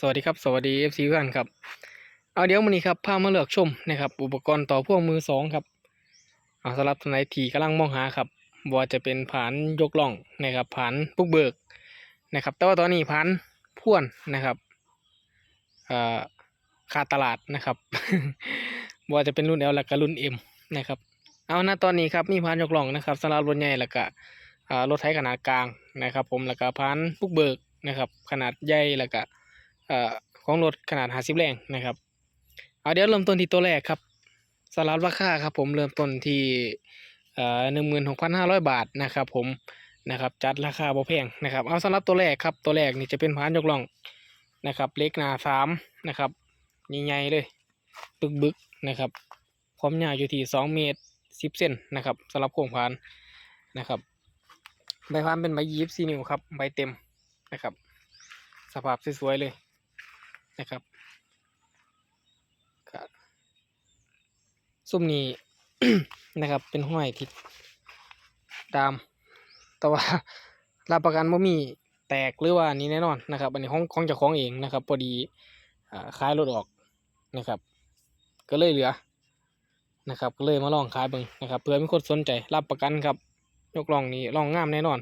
สวัสดีครับ สวัสดี FC เพื่อนครับ เอาเดี๋ยวมื้อนี้ครับพามาเลือกชมนะครับ อุปกรณ์ต่อพ่วงมือสองครับ เอาสำหรับท่านไหนที่กำลังมองหาครับบ่ว่าจะเป็นผานยกล่องนะครับผานปุกเบิกนะครับ แต่ว่าตอนนี้ผานพ่วนนะครับเอ่อขาดตลาดนะครับบ่ว่าจะเป็นรุ่น L และก็รุ่น M นะครับ เอาณตอนนี้ครับมีผานยกล่องนะครับสำหรับรถใหญ่แล้วก็รถไถขนาดกลางนะครับ ผมแล้วก็ผานปุกเบิกนะครับ ขนาดใหญ่แล้วก็ ของรถขนาด 50 แรงนะครับเอาเดี๋ยวเริ่มต้นที่ตัวแรกครับสลับราคาครับผมเริ่มต้นที่หนึ่งหมื่นหกพันห้าร้อยบาทนะครับผมนะครับจัดราคาบ่แพงนะครับเอาสำหรับตัวแรกครับตัวแรกนี่จะเป็นพานยกล่องนะครับเล็กหนาสามนะครับใหญ่ๆเลย บึกบึกนะครับความยาวอยู่ที่สองเมตรสิบเซนนะครับสำหรับโครงพานนะครับใบพานเป็นใบยีบสี่นิ้วครับใบเต็มนะครับ สภาพสวยๆเลย นะครับก็ซุ้มนี้นะครับ เป็นห้อยที่ดาม แต่ว่ารับประกันว่ามีแตกหรือว่านี้แน่นอนนะครับ อันนี้ของของเจ้าของเองนะครับพอดีอ่าขายรถออกนะครับ ก็เลยเหลือนะครับ ก็เลยมาลองขายเบิ่งนะครับ เพื่อมีคนสนใจรับประกันครับ ยกลองนี้ลองงามแน่นอน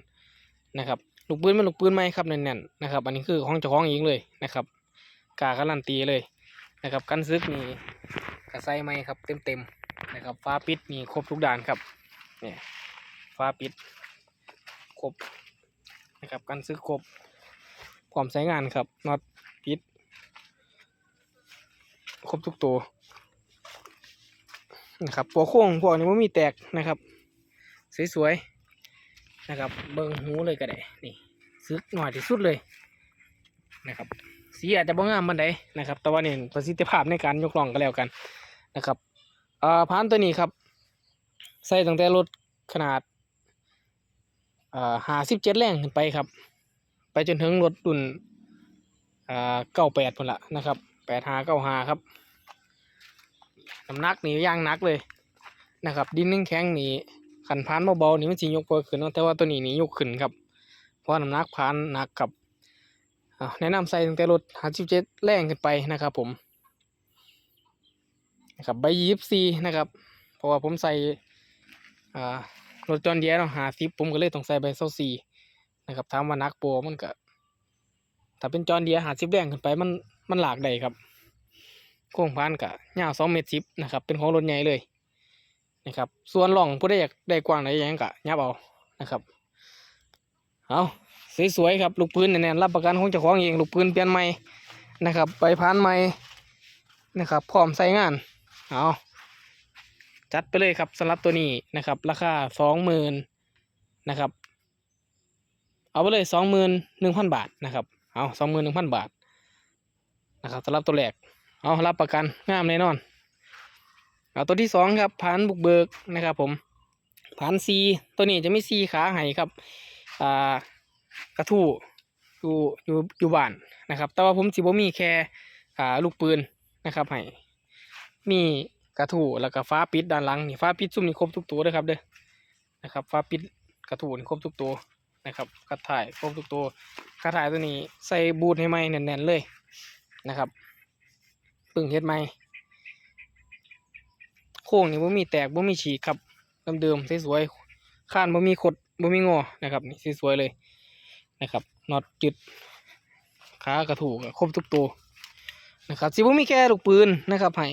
นะครับ ลูกปืนเป็นลูกปืนไหมครับแน่นๆนะครับ อันนี้คือของเจ้าของเองเลยนะครับ กาการันตีเลยนะครับกันซึกนี่กระใสไหมครับเต็มๆนะครับฟ้าปิดมีครบทุกด่านครับเนี่ยฟ้าปิดครบนะครับกันซึกครบพร้อมใช้งานครับน็อตปิดครบทุกตัวนะครับปัวโค้งพวกนี้ไม่มีแตกนะครับ สวยๆนะครับ เบิ้งหูเลยก็ได้นี่ซึกหน่อยที่สุดเลยนะครับ สีอาจจะบ่งามมันไดนะครับ แต่ว่าเนี่ยประสิทธิภาพในการยกล่องก็แล้วกันนะครับเอ่อพานตัวนี้ครับ ใส่ตั้งแต่รถขนาดเอ่อห้าสิบเจ็ดแรงขึ้นไปครับ ไปจนถึงรถรุ่นเอ่อเก้าแปดพุ่นละนะครับแปดห้าเก้าห้าครับน้ำหนักนี่ย่างหนักเลยนะครับ ดินนึ่งแข็งนี่ขันพานเบาๆนี่มันสิยกบ่ขึ้นแต่ว่าตัวนี้นี่ยกขึ้นครับเพราะน้ำหนักพานหนักครับ แนะนำใส่ตั้งแต่รถ57แรงขึ้นไปนะครับผมนะครับใบยีบซีนะครับ เพราะว่าผมใส่รถจอนเดียร์เนาะหาซิผมก็เลยต้องใส่ใบโซซีนะครับถามว่านักโปรมันก็ถ้าเป็นจอนเดียร์หาซิบแรงขึ้นไปมันมันหลากได้ครับโค้งพานกะยาวสองเมตรสิบนะครับเป็นของรถใหญ่เลยนะครับส่วนหล่องผู้ได้อยากได้กว้างไหนยังกะยับเอานะครับเอา สวยๆครับลูกปืนแน่นๆรับประกันของเจ้าของเองลูกปืนเปลี่ยนใหม่นะครับไปพานใหม่นะครับพร้อมใส่งานเอาจัดไปเลยครับสำหรับตัวนี้นะครับ ราคาสองหมื่นนะครับ เอาไปเลยสองหมื่นหนึ่งพันบาทนะครับเอาสองหมื่นหนึ่งพันบาทนะครับสำหรับตัวแรกเอารับประกันงามแน่นอนเอาตัวที่สองครับผานบุกเบิกนะครับผมผานซีตัวนี้จะมีซีขาให้ครับอ่า กระทู้อยู่อยู่อยู่บ้านนะครับ แต่ว่าผมสิบ่มีแค่อ่าลูกปืนนะครับให้มีกระทู้แล้วก็ฟ้าปิดด้านหลังนี่ฟ้าปิดซุ่มนี่ครบทุกตัวเลยครับเด้อนะครับฟ้าปิดกระทู้นี่ครบทุกตัวนะครับกระถ่ายครบทุกตัวกระถ่ายตัวนี้ใส่บูทให้ไหมแน่นๆเลยนะครับปึ่งเฮ็ดไหมโค้งนี่บ่มีแตกบ่มีฉีกครับเดิมๆสวยๆข้านบ่มีขดบ่มีงอนะครับนี่สวยๆเลย นะครับน็อตจุดขากระถูกครบทุกตัวนะครับสิบ่มีแค่ลูกปืนนะครับให้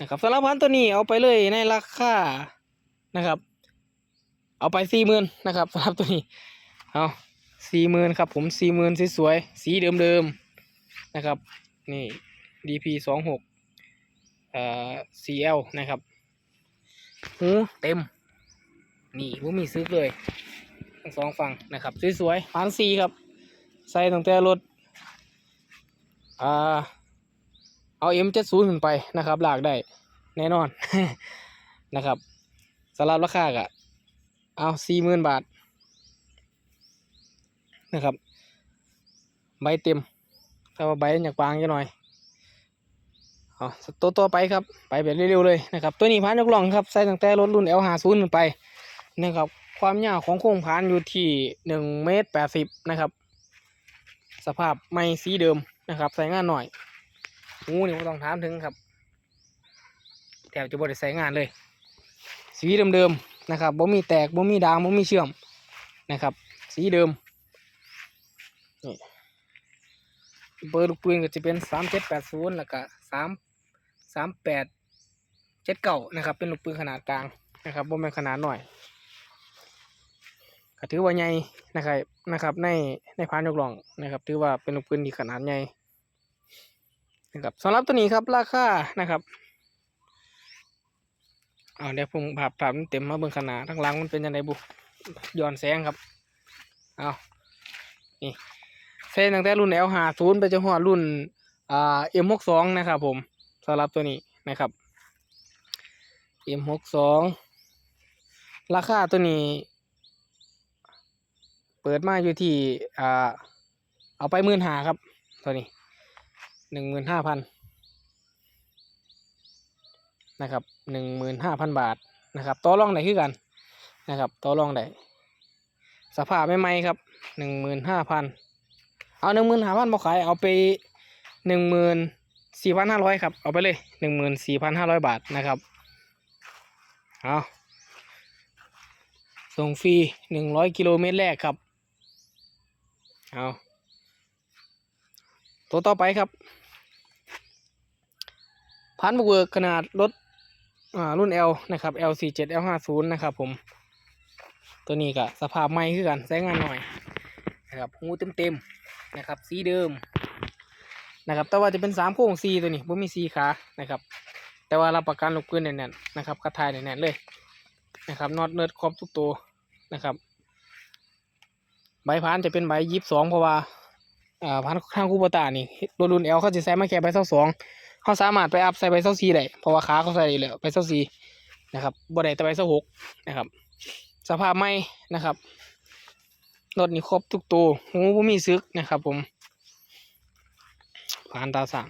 นะครับสำหรับพันตัวนี้เอาไปเลยในราคานะครับ เอาไปสี่หมื่นนะครับสำหรับตัวนี้เอาสี่หมื่นครับผมสี่หมื่นสวยๆสีเดิมๆนะครับนี่ DP สองหกเอ่อ CL นะครับหูเต็ม นี่หูมีซึกเลย ทั้งสองฝั่งนะครับสวยๆพานซีครับ ใส่ตั้งแต่รถอ่าเอา M70 ขึ้นไปนะครับลากได้แน่นอนนะครับสำหรับราคากะเอาสี่หมื่นบาทนะครับใบเต็มถ้าว่าใบอยากบางจะหน่อยเอาตัวต่อไปครับ ไปแบบเร็วๆเลยนะครับ ตัวนี้พานยกล่องครับ ใส่ตั้งแต่รถรุ่น L50 ขึ้นไปนะครับ ความยาวของโครงพานอยู่ที่หนึ่งเมตรแปดสิบนะครับ สภาพไม่สีเดิมนะครับ ใส่งานหน่อยหูนี่ไม่ต้องถามถึงครับแถบจะบริใส่งานเลย สีเดิมๆนะครับบ่มีแตกบ่มีดางบ่มีเชื่อมนะครับ สีเดิมนี่เบอร์ลูกปืนก็จะเป็นสามเจ็ดแปดศูนย์แล้วก็สามสามแปดเจ็ดเก่านะครับ เป็นลูกปืนขนาดกลางนะครับบ่แม่นขนาดหน่อย ก็ถือว่าใหญ่นะครับนะครับ ในในพานยกล่องนะครับ ถือว่าเป็นลูกปืนที่ขนาดใหญ่นะครับสำหรับตัวนี้ครับราคานะครับเอาเดี๋ยวผมภาพภาพมันเต็มมาเบิ่งขนาดทั้งหลังมันเป็นยังไงบุย้อนแสงครับเอานี่เส้นตั้งแต่รุ่น L หาศูนย์ไปจนหัวรุ่นอ่า M หกสองนะครับผมสำหรับตัวนี้นะครับ M หกสองราคาตัวนี้ เปิดมาอยู่ที่อ่าเอาไปหมื่นหาครับตัวนี้หนึ่งหมื่นห้าพันนะครับหนึ่งหมื่นห้าพันบาทนะครับต่อรองได้คือกันนะครับต่อรองได้สภาพใหม่ๆครับหนึ่งหมื่นห้าพันเอาหนึ่งหมื่นห้าพันบอขายเอาไปหนึ่งหมื่นสี่พันห้าร้อยครับเอาไปเลยหนึ่งหมื่นสี่พันห้าร้อยบาทนะครับเอาส่งฟรีหนึ่งร้อยกิโลเมตรแรกครับ เอาตัวต่อไปครับ พันบุกเบิกขนาดรถอ่ารุ่น L นะครับ L47 L50 นะครับผม ตัวนี้ก็สภาพใหม่คือกันใช้งานหน่อยนะครับหูเต็มๆนะครับ สีเดิมนะครับ แต่ว่าจะเป็นสามโค้งสีตัวนี้ผมมีสีขานะครับ แต่ว่ารับประกันลูกปืนแน่นๆนะครับกระทายแน่นๆเลยนะครับน็อตเนิร์ดครบทุกตัวนะครับ ใบพานจะเป็นใบยี่สิบสองเพราะว่าอ่าพันข้างคูโบตานี่รุ่นรุ่นเอลเขาจะใส่มาแค่ใบเท่าสองเขาสามารถไปอัพใส่ใบเท่าสี่ได้เพราะว่าขาเขาใส่ได้เลยใบเท่าสี่นะครับบ่ได้แต่ใบเท่าหกนะครับ สภาพใหม่นะครับรถนี่ครบทุกตัวหูบ่มีซึกนะครับ ผมผ่านตาสั่ง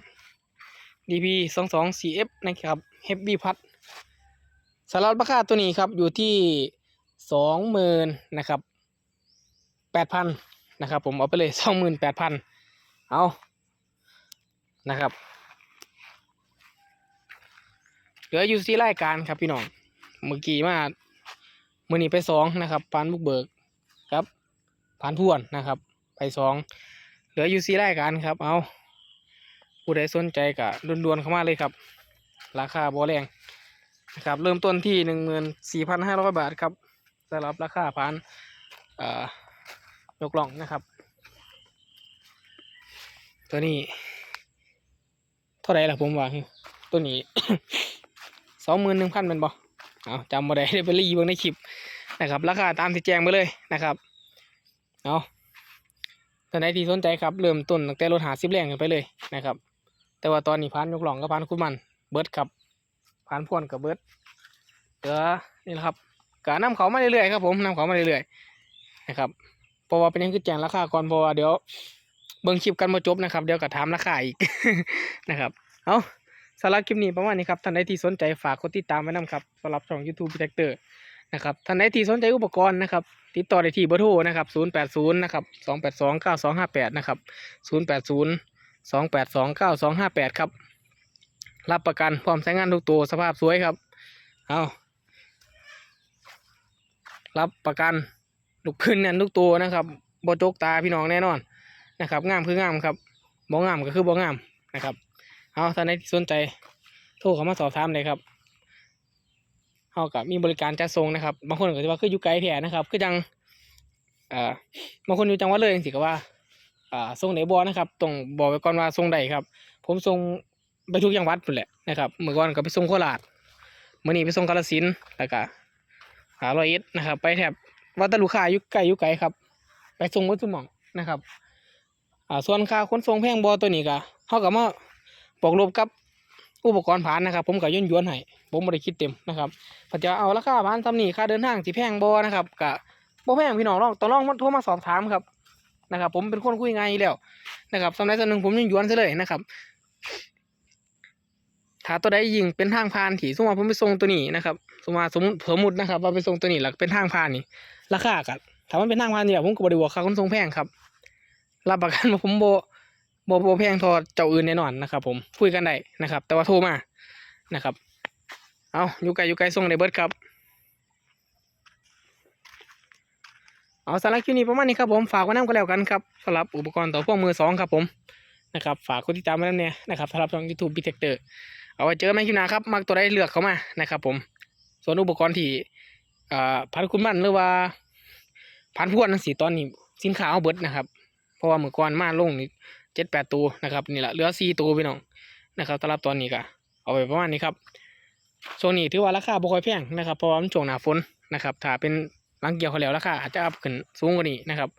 DP สองสองสี่ F นะครับ Heavy พัดสำหรับราคาตัวนี้ครับอยู่ที่สองหมื่นนะครับ แปดพันนะครับ ผมเอาไปเลยสองหมื่นแปดพันเอานะครับเหลืออยู่ที่รายการครับพี่น้องเมื่อกี้มาเมือนี้ไปสองนะครับปานบุกเบิกครับปานพวนนะครับ ไปสองเหลืออยู่ที่รายการครับ เอาผู้ใดสนใจก็ด่วนๆเข้ามาเลยครับ ราคาบอแรงนะครับเริ่มต้นที่หนึ่งหมื่นสี่พันห้าร้อยบาทครับสำหรับราคาพันอ่อ ยกล่องนะครับ ตัวนี้ เท่าไรล่ะผมว่าตัวนี้สองหมื่นหนึ่งพันเป็นบ่เอาจำมาได้ได้ไปรีบิ่งในคลิปนะครับ ราคาตามที่แจ้งไปเลยนะครับเอาท่านใดที่สนใจครับ เริ่มต้นตั้งแต่รถหาสิบแรงกันไปเลยนะครับ แต่ว่าตอนนี้พันยกล่องกับพันคุณมัน เบิร์ดครับพันพ่วนกับเบิร์ดเหลือนี่แหละครับกะนำเขามาเรื่อยๆครับผมนำเขามาเรื่อยๆนะครับ เพราะว่าเป็นยังคือแจ้งราคาก่อนเพราะว่าเดี๋ยวเบิ่งคลิปกันมาจบนะครับ เดี๋ยวก็ถามราคาอีกนะครับ เอาสำหรับคลิปนี้ประมาณนี้ครับท่านใดที่สนใจฝากกดติดตามไว้นำครับสำหรับช่อง YouTube p r o t e c t o r นะครับท่านใดที่สนใจอุปกรณ์นะครับ ติดต่อได้ที่เบอร์โทรนะครับ080นะครับ282 9258นะครับ080 282 9258ครับรับประกันพร้อมใช้งานทุกตัวสภาพสวยครับ เอารับประกัน ลูกขึ้นนั่นทุกตัวนะครับบจกตาพี่น้องแน่นอนนะครับงามคืองามครับบ่งามก็คือบ่งามนะครับเอาท่านใดที่สนใจโทรเข้ามาสอบถามเลยครับเฮากับมีบริการจัดส่งนะครับบางคนก็จะว่าคืออยู่ไกลแท้นะครับคือจังเอ่อบางคนอยู่จังหวัดเลยจังซี่ก็ว่าอ่าส่งไหนบ่นะครับต้องบอกไว้ก่อนว่าส่งได้ครับ ผมส่งไปทุกจังหวัดพุ่นแหละนะครับเมื่อก่อนก็ไปส่งโคราชมื้อนี้ไปส่งกาฬสินธุ์แล้วก็หาร้อยเอ็ดนะครับ ไปแถบ วัดตะลูกค้าอยู่ไกลอยู่ไกลครับ ไปส่งวัตถุหมองนะครับ อ่าส่วนค่าขนส่งแพงบ่ตัวนี้ก็เฮาก็มาบอกลบกับอุปกรณ์ผ่านนะครับ ผมก็ย่นย้วนให้ผมบ่ได้คิดเต็มนะครับพอจะเอาราคาผ่านซ้ำนี่ค่าเดินทางสิแพงบ่นะครับก็บ่แพงพี่น้องลองต้องลองมาโทรมาสอบถามครับนะครับ ผมเป็นคนคุยง่ายแล้วนะครับสำหรับส่วนหนึ่งผมย่นยวนซะเลยนะครับถ้าตัวใดยิงเป็นทางผ่านที่สมมติว่าผมไปส่งตัวนี้นะครับสมมติว่าสมมติสมมตินะครับ ว่าไปส่งตัวนี้แล้วเป็นทางผ่านนี่ ราคากับถ้ามันเป็นทางผ่านเนี่ยผมก็บริวกค่าขนส่งแพงครับ รับประกันว่าผมโบโบโบแพงทอเจ้าอื่นแน่นอนนะครับ ผมคุยกันได้นะครับ แต่ว่าโทรมานะครับ เอาอยู่ไกลอยู่ไกลส่งได้เบิร์ดครับ เอาสาระคลิปนี้ประมาณนี้ครับผมฝากไว้น้ำก็แล้วกันครับสำหรับอุปกรณ์ต่อพ่วงมือสองครับผมนะครับฝากกดติดตามไว้แล้วเนี่ยนะครับสำหรับช่องยูทูบบิเทคเตอร์เอาไว้เจอกันใหม่คลิปหน้าครับมักตัวใดเลือกเข้ามานะครับ ผมส่วนอุปกรณ์ที่ อ่าพันคุณมันหรือว่าพันพวนสีตอนนี้สินค้าเอาเบิดนะครับ เพราะว่าเมื่อก่อนมาลงนี่เจ็ดแปดตัวนะครับนี่แหละเหลือสี่ตัวพี่น้องนะครับสำหรับตอนนี้ก็เอาไปประมาณนี้ครับช่วงนี้ถือว่าราคาบ่ค่อยแพงนะครับเพราะว่ามันช่วงหนาฝนนะครับ ถ้าเป็นหลังเกี่ยวเขาแล้วราคาอาจจะอัพขึ้นสูงกว่านี้นะครับ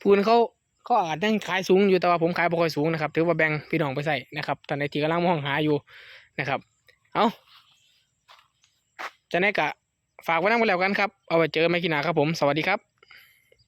พูนเขาเขาอาจยังขายสูงอยู่แต่ว่าผมขายบ่ค่อยสูงนะครับถือว่าแบ่งพี่น้องไปใส่นะครับตอนในที่กำลังมองหาอยู่นะครับ เอาจะแน่กะ ฝากไว้นั่งไปแล้วกันครับ เอาไว้เจอไม่กี่นาครับผม สวัสดีครับ